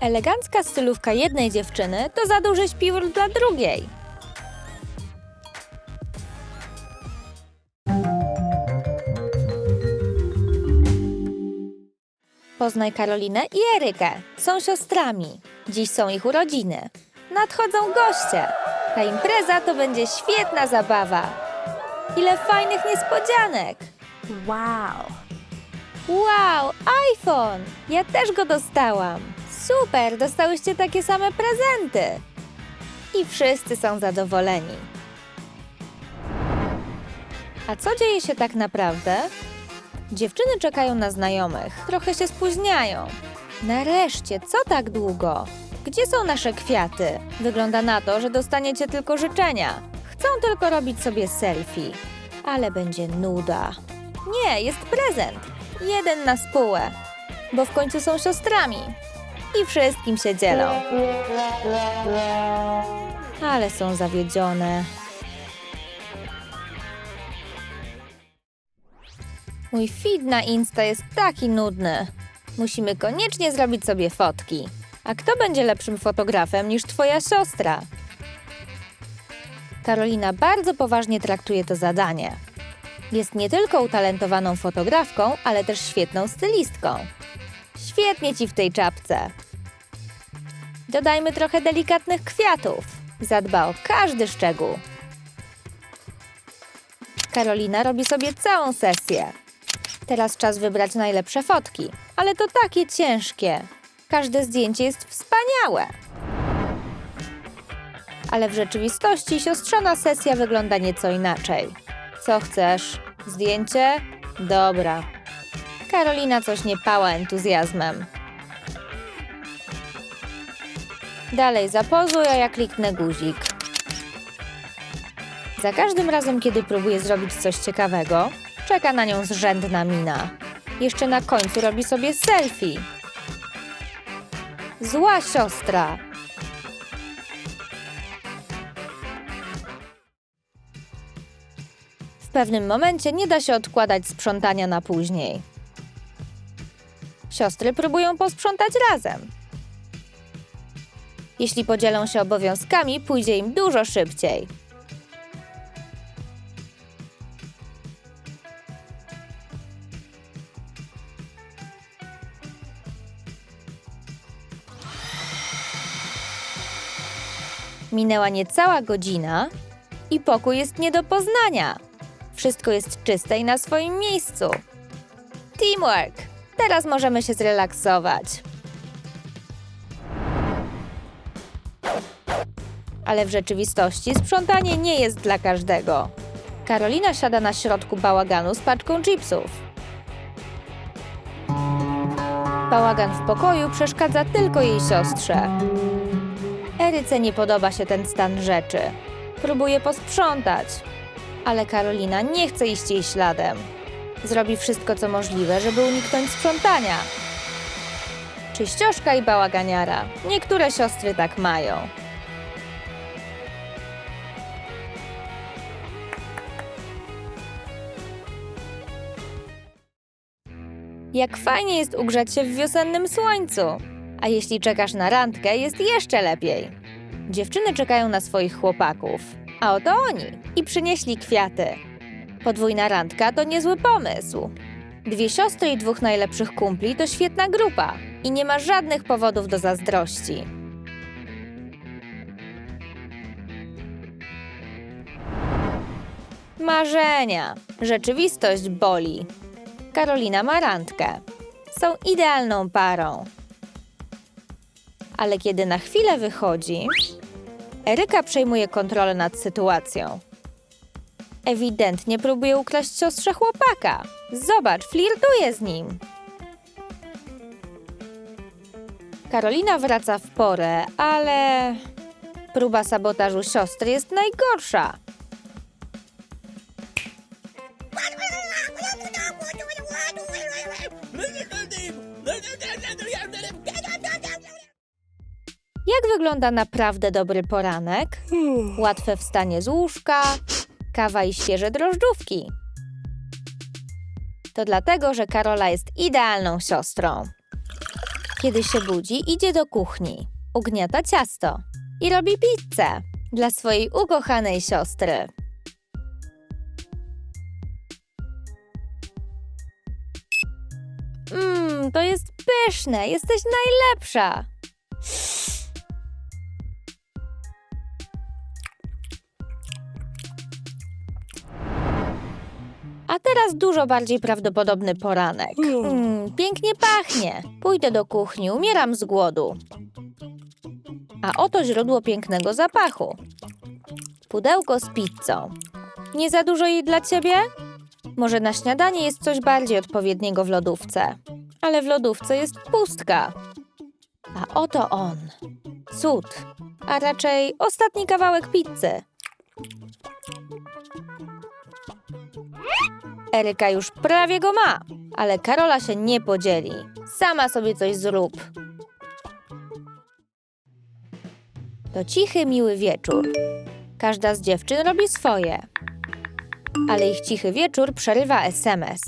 Elegancka stylówka jednej dziewczyny to za duży śpiwór dla drugiej. Poznaj Karolinę i Erykę. Są siostrami. Dziś są ich urodziny. Nadchodzą goście. Ta impreza to będzie świetna zabawa. Ile fajnych niespodzianek! Wow! Wow, iPhone! Ja też go dostałam. Super, dostałyście takie same prezenty. I wszyscy są zadowoleni. A co dzieje się tak naprawdę? Dziewczyny czekają na znajomych, trochę się spóźniają. Nareszcie, co tak długo? Gdzie są nasze kwiaty? Wygląda na to, że dostaniecie tylko życzenia. Chcą tylko robić sobie selfie. Ale będzie nuda. Nie, jest prezent. Jeden na spółę. Bo w końcu są siostrami. I wszystkim się dzielą. Ale są zawiedzione. Mój feed na Insta jest taki nudny. Musimy koniecznie zrobić sobie fotki. A kto będzie lepszym fotografem niż twoja siostra? Karolina bardzo poważnie traktuje to zadanie. Jest nie tylko utalentowaną fotografką, ale też świetną stylistką. Świetnie ci w tej czapce. Dodajmy trochę delikatnych kwiatów. Zadba o każdy szczegół. Karolina robi sobie całą sesję. Teraz czas wybrać najlepsze fotki, ale to takie ciężkie. Każde zdjęcie jest wspaniałe. Ale w rzeczywistości siostrzana sesja wygląda nieco inaczej. Co chcesz? Zdjęcie? Dobra. Karolina coś nie pała entuzjazmem. Dalej zapozuj, a ja kliknę guzik. Za każdym razem, kiedy próbuje zrobić coś ciekawego, czeka na nią zrzędna mina. Jeszcze na końcu robi sobie selfie. Zła siostra. W pewnym momencie nie da się odkładać sprzątania na później. Siostry próbują posprzątać razem. Jeśli podzielą się obowiązkami, pójdzie im dużo szybciej. Minęła niecała godzina i pokój jest nie do poznania. Wszystko jest czyste i na swoim miejscu. Teamwork! Teraz możemy się zrelaksować. Ale w rzeczywistości sprzątanie nie jest dla każdego. Karolina siada na środku bałaganu z paczką chipsów. Bałagan w pokoju przeszkadza tylko jej siostrze. Eryce nie podoba się ten stan rzeczy. Próbuje posprzątać, ale Karolina nie chce iść jej śladem. Zrobi wszystko, co możliwe, żeby uniknąć sprzątania. Czyścioszka i bałaganiara. Niektóre siostry tak mają. Jak fajnie jest ugrzać się w wiosennym słońcu. A jeśli czekasz na randkę, jest jeszcze lepiej. Dziewczyny czekają na swoich chłopaków, a oto oni i przynieśli kwiaty. Podwójna randka to niezły pomysł. Dwie siostry i dwóch najlepszych kumpli to świetna grupa i nie ma żadnych powodów do zazdrości. Marzenia. Rzeczywistość boli. Karolina ma randkę. Są idealną parą. Ale kiedy na chwilę wychodzi, Eryka przejmuje kontrolę nad sytuacją. Ewidentnie próbuje ukraść siostrze chłopaka. Zobacz, flirtuje z nim. Karolina wraca w porę, ale próba sabotażu siostry jest najgorsza. Jak wygląda naprawdę dobry poranek? Łatwe wstanie z łóżka, kawa i świeże drożdżówki. To dlatego, że Karola jest idealną siostrą. Kiedy się budzi, idzie do kuchni, ugniata ciasto i robi pizzę dla swojej ukochanej siostry. Mmm, to jest pyszne, jesteś najlepsza. A teraz dużo bardziej prawdopodobny poranek. Mm, pięknie pachnie. Pójdę do kuchni, umieram z głodu. A oto źródło pięknego zapachu. Pudełko z pizzą. Nie za dużo jej dla ciebie? Może na śniadanie jest coś bardziej odpowiedniego w lodówce. Ale w lodówce jest pustka. A oto on. Cud. A raczej ostatni kawałek pizzy. Eryka już prawie go ma, ale Karola się nie podzieli. Sama sobie coś zrób. To cichy, miły wieczór. Każda z dziewczyn robi swoje. Ale ich cichy wieczór przerywa SMS.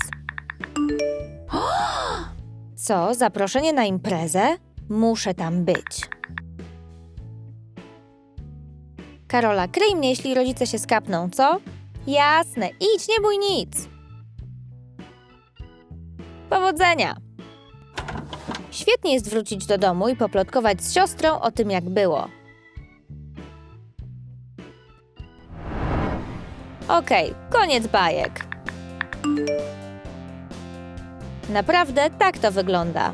Co? Zaproszenie na imprezę? Muszę tam być. Karola, kryj mnie, jeśli rodzice się skapną, co? Jasne, idź, nie bój nic. Powodzenia! Świetnie jest wrócić do domu i poplotkować z siostrą o tym, jak było. Okej, koniec bajek. Naprawdę tak to wygląda.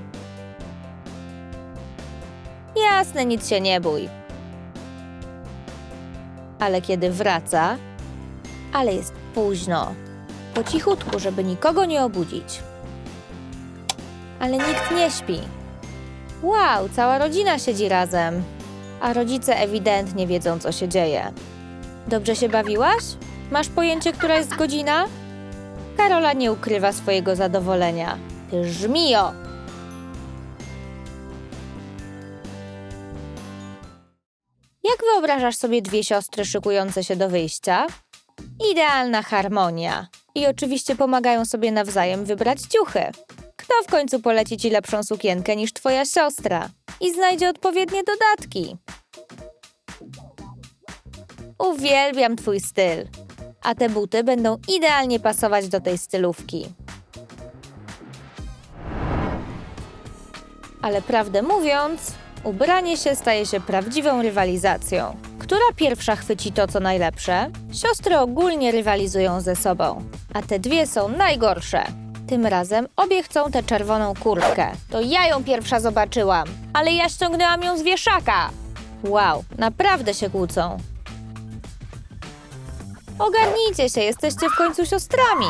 Jasne, nic się nie bój. Ale kiedy wraca, ale jest późno. Po cichutku, żeby nikogo nie obudzić. Ale nikt nie śpi. Wow, cała rodzina siedzi razem. A rodzice ewidentnie wiedzą, co się dzieje. Dobrze się bawiłaś? Masz pojęcie, która jest godzina? Karola nie ukrywa swojego zadowolenia. Ty żmijo! Jak wyobrażasz sobie dwie siostry szykujące się do wyjścia? Idealna harmonia. I oczywiście pomagają sobie nawzajem wybrać ciuchy. Kto w końcu poleci ci lepszą sukienkę niż twoja siostra? I znajdzie odpowiednie dodatki. Uwielbiam twój styl. A te buty będą idealnie pasować do tej stylówki. Ale prawdę mówiąc, ubranie się staje się prawdziwą rywalizacją. Która pierwsza chwyci to, co najlepsze? Siostry ogólnie rywalizują ze sobą, a te dwie są najgorsze. Tym razem obie chcą tę czerwoną kurtkę. To ja ją pierwsza zobaczyłam, ale ja ściągnęłam ją z wieszaka. Wow, naprawdę się kłócą. Ogarnijcie się, jesteście w końcu siostrami.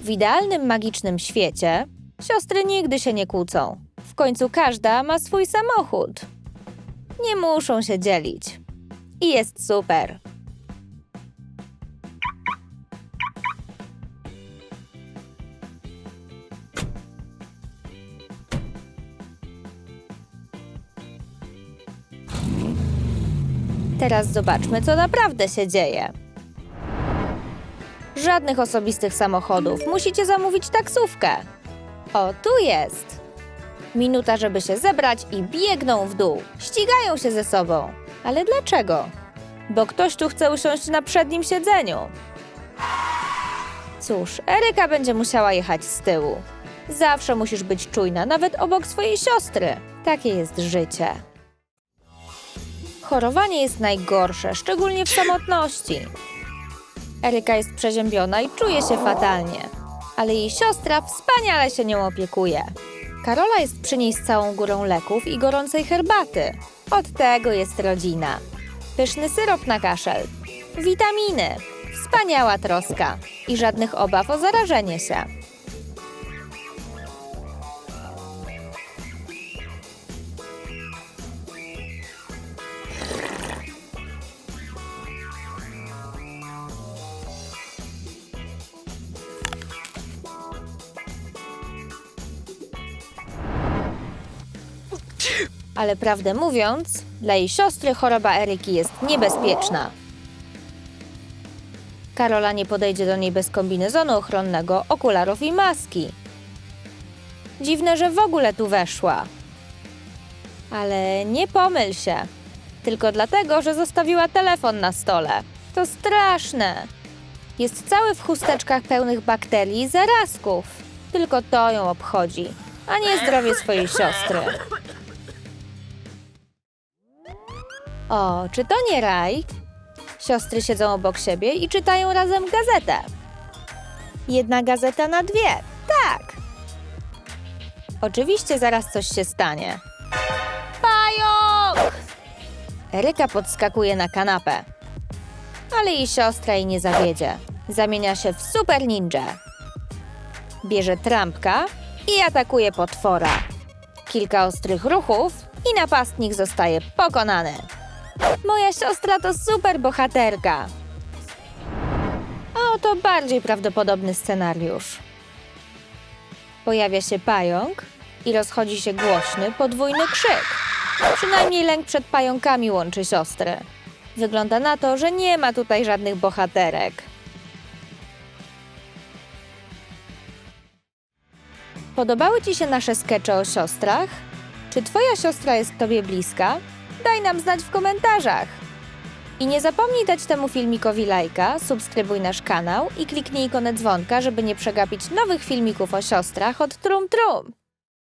W idealnym magicznym świecie siostry nigdy się nie kłócą. W końcu każda ma swój samochód. Nie muszą się dzielić. I jest super. Teraz zobaczmy, co naprawdę się dzieje. Żadnych osobistych samochodów. Musicie zamówić taksówkę. O, tu jest. Minuta, żeby się zebrać i biegną w dół. Ścigają się ze sobą. Ale dlaczego? Bo ktoś tu chce usiąść na przednim siedzeniu. Cóż, Eryka będzie musiała jechać z tyłu. Zawsze musisz być czujna, nawet obok swojej siostry. Takie jest życie. Chorowanie jest najgorsze, szczególnie w samotności. Eryka jest przeziębiona i czuje się fatalnie, ale jej siostra wspaniale się nią opiekuje. Karola jest przy niej z całą górą leków i gorącej herbaty. Od tego jest rodzina. Pyszny syrop na kaszel, witaminy, wspaniała troska i żadnych obaw o zarażenie się. Ale prawdę mówiąc, dla jej siostry choroba Eryki jest niebezpieczna. Karola nie podejdzie do niej bez kombinezonu ochronnego, okularów i maski. Dziwne, że w ogóle tu weszła. Ale nie pomyl się. Tylko dlatego, że zostawiła telefon na stole. To straszne. Jest cały w chusteczkach pełnych bakterii i zarazków. Tylko to ją obchodzi, a nie zdrowie swojej siostry. O, czy to nie raj? Siostry siedzą obok siebie i czytają razem gazetę. Jedna gazeta na dwie. Tak. Oczywiście zaraz coś się stanie. Pająk! Eryka podskakuje na kanapę. Ale jej siostra jej nie zawiedzie. Zamienia się w super ninja. Bierze trampka i atakuje potwora. Kilka ostrych ruchów i napastnik zostaje pokonany. Moja siostra to super bohaterka. A oto bardziej prawdopodobny scenariusz. Pojawia się pająk i rozchodzi się głośny, podwójny krzyk. Przynajmniej lęk przed pająkami łączy siostry. Wygląda na to, że nie ma tutaj żadnych bohaterek. Podobały Ci się nasze skecze o siostrach? Czy Twoja siostra jest Tobie bliska? Daj nam znać w komentarzach. I nie zapomnij dać temu filmikowi lajka, subskrybuj nasz kanał i kliknij ikonę dzwonka, żeby nie przegapić nowych filmików o siostrach od Trum Trum.